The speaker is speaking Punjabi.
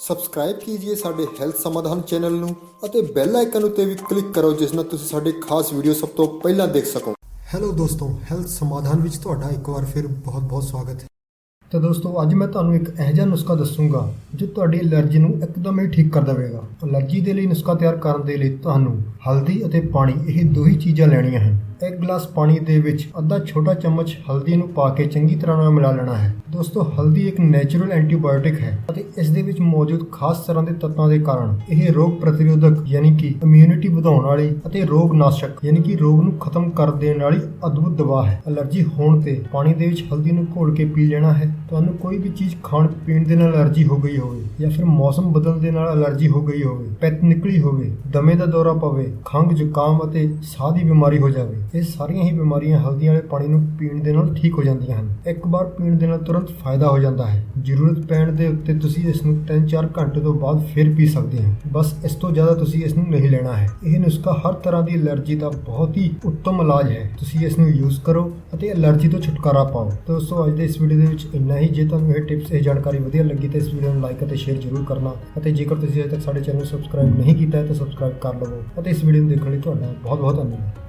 ਸਬਸਕ੍ਰਾਈਬ ਕੀजिए ਸਾਡੇ ਹੈਲਥ ਸਮਾਧਾਨ ਚੈਨਲ ਨੂੰ ਅਤੇ ਬੈਲ ਆਈਕਨ ਉੱਤੇ ਵੀ ਕਲਿੱਕ ਕਰੋ, ਜਿਸ ਨਾਲ ਤੁਸੀਂ ਸਾਡੇ ਖਾਸ ਵੀਡੀਓ ਸਭ ਤੋਂ ਪਹਿਲਾਂ ਦੇਖ ਸਕੋ। ਹੈਲੋ ਦੋਸਤੋ ਹੈਲਥ ਸਮਾਧਾਨ ਵਿੱਚ ਤੁਹਾਡਾ ਇੱਕ ਵਾਰ ਫਿਰ ਬਹੁਤ-ਬਹੁਤ ਸਵਾਗਤ ਹੈ। ਤਾਂ ਦੋਸਤੋ, ਅੱਜ ਮੈਂ ਤੁਹਾਨੂੰ ਇੱਕ ਇਹੋ ਜਿਹਾ ਨੁਸਖਾ ਦੱਸੂਗਾ ਜੋ ਤੁਹਾਡੀ ਐਲਰਜੀ ਨੂੰ ਇੱਕਦਮ ਹੀ ਠੀਕ ਕਰ ਦੇਵੇਗਾ। ਐਲਰਜੀ ਦੇ ਲਈ ਨੁਸਖਾ ਤਿਆਰ ਕਰਨ ਦੇ ਲਈ ਤੁਹਾਨੂੰ ਹਲਦੀ ਅਤੇ ਪਾਣੀ ਇਹ ਦੋ ਹੀ ਚੀਜ਼ਾਂ ਲੈਣੀਆਂ ਹਨ। ਇੱਕ ਗਲਾਸ ਪਾਣੀ ਦੇ ਵਿੱਚ ਅੱਧਾ ਛੋਟਾ ਚਮਚ ਹਲਦੀ ਨੂੰ ਪਾ ਕੇ ਚੰਗੀ ਤਰ੍ਹਾਂ ਨਾਲ ਮਿਲਾ ਲੈਣਾ ਹੈ। ਦੋਸਤੋ, ਹਲਦੀ ਇੱਕ ਨੈਚੁਰਲ ਐਂਟੀਬਾਇਓਟਿਕ ਹੈ ਅਤੇ ਇਸ ਦੇ ਵਿੱਚ ਮੌਜੂਦ ਖਾਸ ਤਰ੍ਹਾਂ ਦੇ ਤੱਤਾਂ ਦੇ ਕਾਰਨ ਇਹ ਰੋਗ ਪ੍ਰਤੀਰੋਧਕ ਯਾਨੀ ਕਿ ਇਮਿਊਨਿਟੀ ਵਧਾਉਣ ਵਾਲੀ ਅਤੇ ਰੋਗ ਨਾਸ਼ਕ ਯਾਨੀ ਕਿ ਰੋਗ ਨੂੰ ਖਤਮ ਕਰ ਦੇਣ ਵਾਲੀ ਅਦਭੁਤ ਦਵਾ ਹੈ। ਐਲਰਜੀ ਹੋਣ ਤੇ ਪਾਣੀ ਦੇ ਵਿੱਚ ਹਲਦੀ ਨੂੰ ਘੋਲ ਕੇ ਪੀ ਲੈਣਾ ਹੈ। ਤੁਹਾਨੂੰ ਕੋਈ ਵੀ ਚੀਜ਼ ਖਾਣ, ਪੀਣ ਦੇ ਨਾਲ ਐਲਰਜੀ ਹੋ ਗਈ ਹੋਵੇ ਜਾਂ ਫਿਰ ਮੌਸਮ ਬਦਲਣ ਦੇ ਨਾਲ ਐਲਰਜੀ ਹੋ ਗਈ ਹੋਵੇ, ਪੈਤ ਨਿਕਲੀ ਹੋਵੇ, ਦਮੇ ਦਾ ਦੌਰਾ ਪਵੇ, ਖੰਘ ਜ਼ੁਕਾਮ ਅਤੇ ਸਾਹ ਦੀ ਬਿਮਾਰੀ ਹੋ ਜਾਵੇ, ਇਹ ਸਾਰੀਆਂ ਹੀ ਬਿਮਾਰੀਆਂ ਹਲਦੀ ਵਾਲੇ ਪਾਣੀ ਨੂੰ ਪੀਣ ਦੇ ਨਾਲ ਠੀਕ ਹੋ ਜਾਂਦੀਆਂ ਹਨ। ਇੱਕ ਵਾਰ ਪੀਣ ਦੇ ਨਾਲ ਤੁਰੰਤ ਫਾਇਦਾ ਹੋ ਜਾਂਦਾ ਹੈ। ਜ਼ਰੂਰਤ ਪੈਣ ਦੇ ਉੱਤੇ ਤੁਸੀਂ ਇਸ ਨੂੰ 3-4 ਘੰਟੇ ਤੋਂ ਬਾਅਦ ਫਿਰ ਪੀ ਸਕਦੇ ਹੋ। ਬਸ ਇਸ ਤੋਂ ਜ਼ਿਆਦਾ ਤੁਸੀਂ ਇਸ ਨੂੰ ਨਹੀਂ ਲੈਣਾ ਹੈ। ਇਹ ਨੁਸਖਾ ਹਰ ਤਰ੍ਹਾਂ ਦੀ ਐਲਰਜੀ ਦਾ ਬਹੁਤ ਹੀ ਉੱਤਮ ਇਲਾਜ ਹੈ। ਤੁਸੀਂ ਇਸ ਨੂੰ ਯੂਜ਼ ਕਰੋ ਅਤੇ ਐਲਰਜੀ ਤੋਂ ਛੁਟਕਾਰਾ ਪਾਓ। ਦੋਸਤੋ, ਅੱਜ ਦੇ ਇਸ ਵੀਡੀਓ ਦੇ ਵਿੱਚ ਇੰਨਾ ਹੀ। ਜੇ ਤੁਹਾਨੂੰ ਇਹ ਟਿਪਸ, ਇਹ ਜਾਣਕਾਰੀ ਵਧੀਆ ਲੱਗੀ ਤਾਂ ਇਸ ਵੀਡੀਓ ਨੂੰ ਲਾਈਕ ਅਤੇ ਸ਼ੇਅਰ ਜ਼ਰੂਰ ਕਰਨਾ ਅਤੇ ਜੇਕਰ ਤੁਸੀਂ ਅਜੇ ਤੱਕ ਸਾਡੇ ਚੈਨਲ ਚੈਨਲ ਨੂੰ ਸਬਸਕ੍ਰਾਈਬ ਨਹੀਂ ਕੀਤਾ ਹੈ ਤਾਂ ਸਬਸਕ੍ਰਾਈਬ ਕਰ ਲਵੋ। ਅਤੇ ਇਸ ਵੀਡੀਓ ਨੂੰ ਦੇਖਣ ਲਈ ਤੁਹਾਡਾ ਬਹੁਤ ਬਹੁਤ ਧੰਨਵਾਦ।